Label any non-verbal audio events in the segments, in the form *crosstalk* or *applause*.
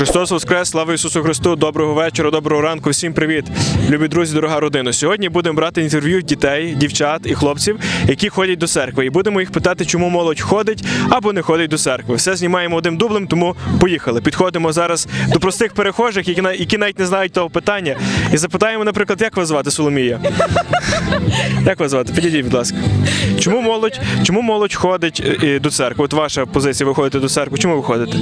Христос Воскрес, слава Ісусу Христу, доброго вечора, доброго ранку, всім привіт, любі друзі, дорога родина. Сьогодні будемо брати інтерв'ю дітей, дівчат і хлопців, які ходять до церкви. І будемо їх питати, чому молодь ходить або не ходить до церкви. Все знімаємо одним дублем, тому поїхали. Підходимо зараз до простих перехожих, які які навіть не знають того питання, і запитаємо, наприклад, як вас звати Соломія? Як вас звати? Підійдіть, будь ласка. Чому молодь, чому молодь ходить е, до церкви? От ваша позиція, ви ходите до церкви. Чому ви ходите?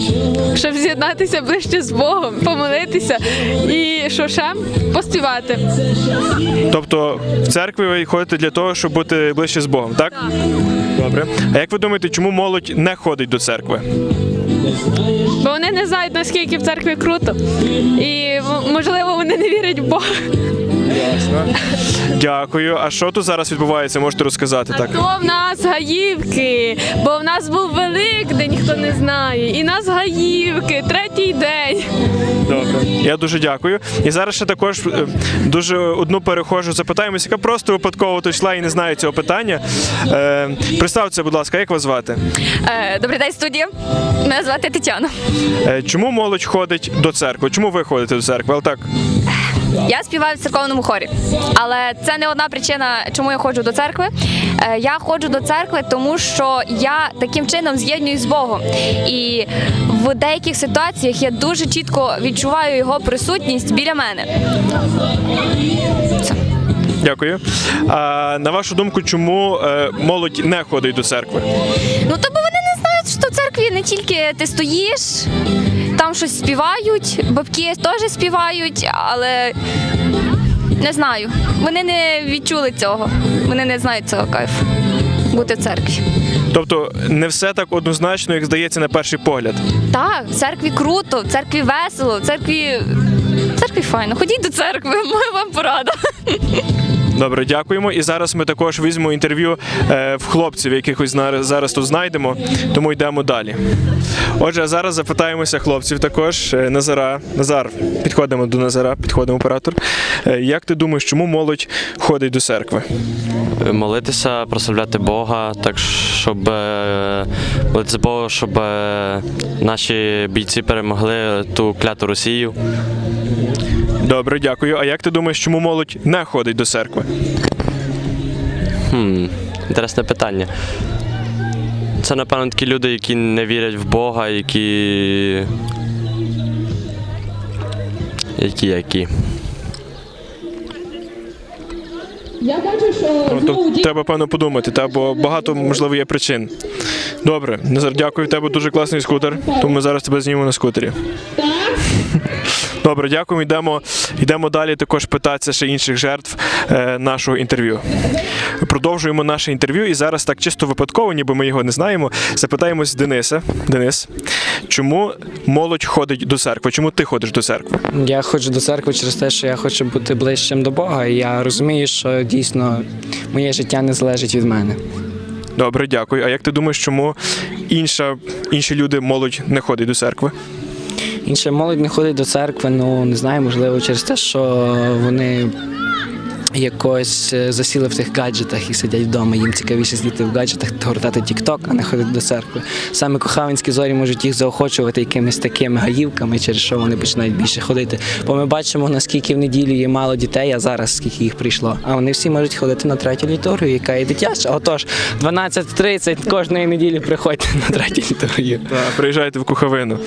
щоб з'єднатися ближче з Богом, помолитися і що ще поспівати. Тобто в церкві ви ходите для того, щоб бути ближче з Богом, так? Добре. А як ви думаєте, чому молодь не ходить до церкви? Бо вони не знають, наскільки в церкві круто. І можливо вони не вірять в Бога. Дякую. А що тут зараз відбувається? Можете розказати так? То в нас гаївки, бо в нас був Великдень, хто не знає. І нас гаївки, третій день. Добре. Я дуже дякую. І зараз ще також е, дуже одну перехожу запитаємося, яка просто випадково то йшла і не знає цього питання. Е, представте, будь ласка, як вас звати? Е, Добрий день, студія. Мене звати Тетяна. Е, чому молодь ходить до церкви? Чому ви ходите до церкви? Але так. Я співаю в церковному хорі, але це не одна причина, чому я ходжу до церкви. Е, Я ходжу до церкви, тому що я таким чином з'єднуюсь з Богом. І в деяких ситуаціях я дуже чітко відчуваю його присутність біля мене. Все. Дякую. А на вашу думку, чому е, молодь не ходить до церкви? Ну то бо вони не знають, що в церкві не тільки ти стоїш, там щось співають, бабки теж співають, але не знаю. Вони не відчули цього. Вони не знають цього кайфу. Бути в церкві. Тобто не все так однозначно, як здається на перший погляд. Так, в церкві круто, в церкві весело, в церкві. В церкві файно. Ходіть до церкви, *laughs* моя вам порада. Добре, дякуємо. І зараз ми також візьмемо інтерв'ю е, в хлопців, яких ось зараз тут знайдемо, тому йдемо далі. Отже, зараз запитаємося хлопців також. Е, Назара. Назар, підходимо до Назара, підходимо оператор. Е, Як ти думаєш, чому молодь ходить до церкви? молитися, прославляти Бога, так щоб молитися Богу, щоб наші бійці перемогли ту кляту Росію. Добре, дякую. А як ти думаєш, чому молодь не ходить до церкви? Хм, інтересне питання. Це, напевно, такі люди, які не вірять в Бога, які. Які які. Я бачу, що Ну, знову треба певно подумати, та бо багато можливо є причин. Добре, Назар, дякую. В тебе дуже класний скутер, тому ми зараз тебе знімемо на скутері. Добре, дякуємо. Йдемо, йдемо далі. Також питатися ще інших жертв е, нашого інтерв'ю. Продовжуємо наше інтерв'ю, і зараз так чисто випадково, ніби ми його не знаємо. Запитаємось Дениса. Денис, чому молодь ходить до церкви? Чому ти ходиш до церкви? Я ходжу до церкви через те, що я хочу бути ближчим до Бога, і я розумію, що дійсно моє життя не залежить від мене. Добре, дякую. А як ти думаєш, чому інша, інші люди, молодь не ходить до церкви? Інша молодь не ходить до церкви, ну не знаю, можливо, через те, що вони якось е, засіли в тих гаджетах і сидять вдома. Їм цікавіше сидіти в гаджетах та гортати тік-ток, а не ходити до церкви. Саме кохавинські зорі можуть їх заохочувати якимись такими гаївками, через що вони починають більше ходити. Бо ми бачимо, наскільки в неділю є мало дітей, а зараз скільки їх прийшло. А вони всі можуть ходити на третю літургію, яка є дитяча. Отож, 12.30 кожної неділі приходьте на третю літургію. *laughs* Приїжджайте в Куховину.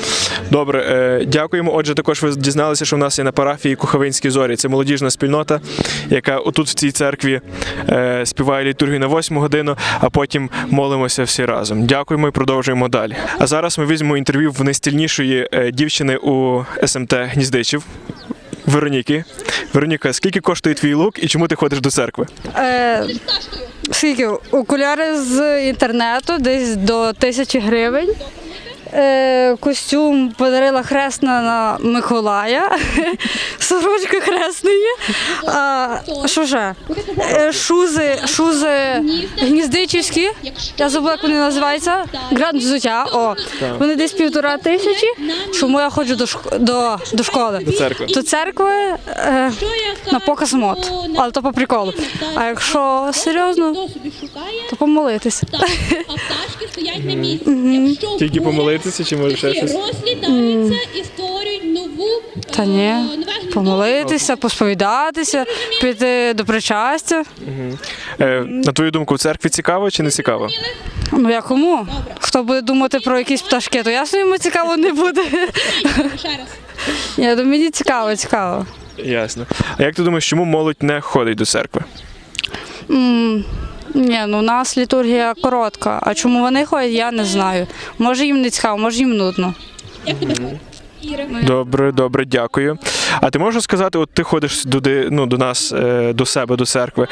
Добре, е, дякуємо. Отже, також ви дізналися, що в нас є на парафії Куховинські зорі. Це молодіжна спільнота, яка отут в цій церкві е, співає літургію на 8 годину, а потім молимося всі разом. Дякуємо і продовжуємо далі. А зараз ми візьмемо інтерв'ю в найстильнішої е, дівчини у СМТ Гніздичів. Вероніки. Вероніка, скільки коштує твій лук і чому ти ходиш до церкви? Е, скільки? Окуляри з інтернету, десь до тисячі гривень. Е, костюм подарила хресна на Миколая, *laughs* сорочка хресної. А, що ще? Е, шузи, шузи гніздичівські. Я забула, як вони називаються. Гранд взуття. О, вони десь півтора тисячі. Чому я ходжу до, шк- до, до школи? До церкви. До церкви е, на показ мод. Але то по приколу. А якщо серйозно, то помолитися. а пташки стоять на місці. Якщо Тільки буря, чи може ще щось? розлітаються і створюють нову Та ні. е, нове гніздо. Помолитися, посповідатися, піти до причастя. Е, на твою думку, в церкві цікаво чи не цікаво? Ну я кому? Хто буде думати про якісь пташки, то ясно йому цікаво не буде. Ще раз. Ні, то мені цікаво, цікаво. Ясно. А як ти думаєш, чому молодь не ходить до церкви? М, Ні, ну у нас літургія коротка. А чому вони ходять, я не знаю. Може їм не цікаво, може їм нудно. Добре, добре, дякую. А ти можеш сказати, от ти ходиш до, ну, до нас, е, до себе, до церкви.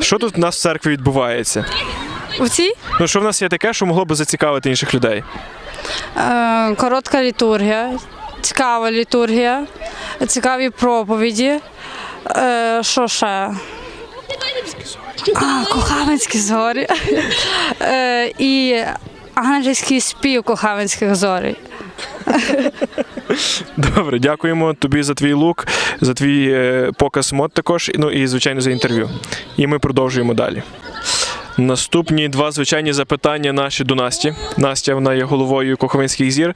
Що тут в нас в церкві відбувається? У цій Ну що в нас є таке, що могло би зацікавити інших людей? е, коротка літургія, цікава літургія, цікаві проповіді. Е, що ще? А, Кохавинські зорі. Е, і ангельський спів Кохавинських зорій. Добре, дякуємо тобі за твій лук, за твій е, показ мод також, ну і звичайно за інтерв'ю. І ми продовжуємо далі. Наступні два звичайні запитання наші до Насті. Настя вона є головою Коховинських зір.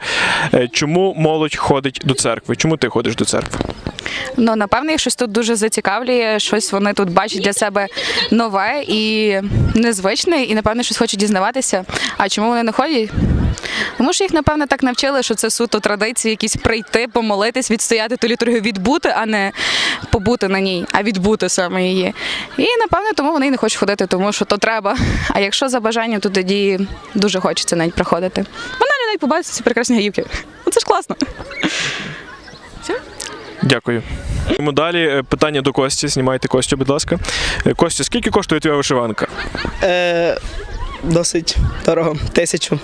Е, Чому молодь ходить до церкви? Чому ти ходиш до церкви? Ну, напевно, їх щось тут дуже зацікавлює, щось вони тут бачать для себе нове і незвичне, і напевно щось хочуть дізнаватися. А чому вони не ходять? Тому що їх, напевно, так навчили, що це суто традиції, якісь прийти, помолитись, відстояти ту літургію, відбути, а не побути на ній, а відбути саме її. І напевно, тому вони й не хочуть ходити, тому що то треба. А якщо за бажанням, то тоді дуже хочеться навіть приходити. Банально навіть побачити ці прекрасні гаївки. Ну це ж класно. Дякую. Йдемо далі. Е, Питання до Кості. Знімайте Костю, будь ласка. Е, Костю, скільки коштує твоя вишиванка? Е, досить дорого. Тисячу.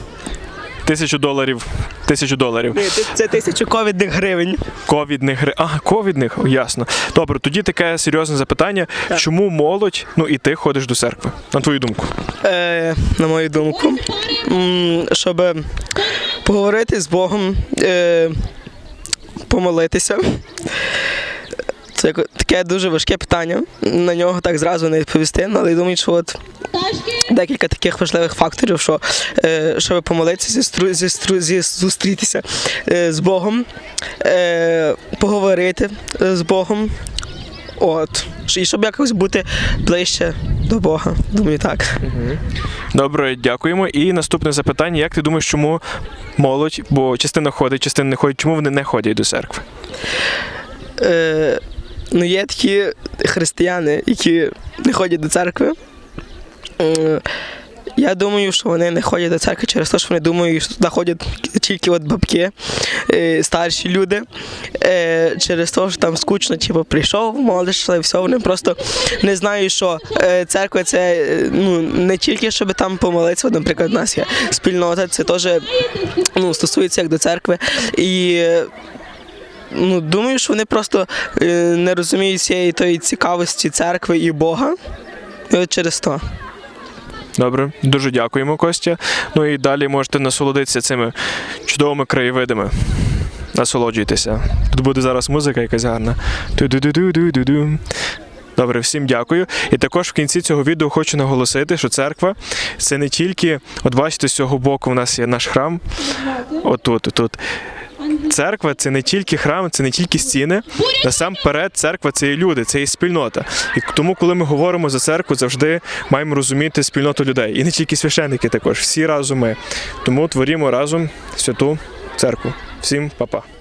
Тисячу доларів. Тисячу доларів. Ні, це тисячу ковідних гривень. Ковідних гри. А, ковідних, ясно. Добре, тоді таке серйозне запитання. Чому молодь, ну і ти ходиш до церкви? На твою думку? Е, на мою думку, щоб поговорити з Богом, е, помолитися. Це таке дуже важке питання. На нього так зразу не відповісти, але я думаю, що от декілька таких важливих факторів, що е, щоб помолитися, зістру, зістру, зі- зустрітися е, з Богом, е, поговорити з Богом. От. І щоб якось бути ближче до Бога. Думаю, так. Добре, дякуємо. І наступне запитання: як ти думаєш, чому молодь, бо частина ходить, частина не ходить, чому вони не ходять до церкви? Е, ну, є такі християни, які не ходять до церкви. Е, я думаю, що вони не ходять до церкви через те, що вони думають, що туди ходять тільки от бабки, е, старші люди. Е, через те, що там скучно, типу, прийшов, молиш, але все, вони просто не знають, що е, церква це ну, не тільки щоб там помолитися, наприклад, у нас є спільнота, це теж ну, стосується як до церкви. І Ну, думаю, що вони просто не розуміють цієї тої цікавості церкви і Бога. І от через то. Добре, дуже дякуємо, Костя. Ну і далі можете насолодитися цими чудовими краєвидами. Насолоджуйтеся. Тут буде зараз музика якась гарна. Ту-ду-ду-ду-ду-ду. Добре, всім дякую. І також в кінці цього відео хочу наголосити, що церква це не тільки, от бачите, з цього боку в нас є наш храм. Отут, отут. Церква це не тільки храм, це не тільки стіни. Насамперед, церква це і люди, це і спільнота. І тому, коли ми говоримо за церкву, завжди маємо розуміти спільноту людей. І не тільки священники також, всі разом ми. Тому творімо разом святу церкву. Всім па-па.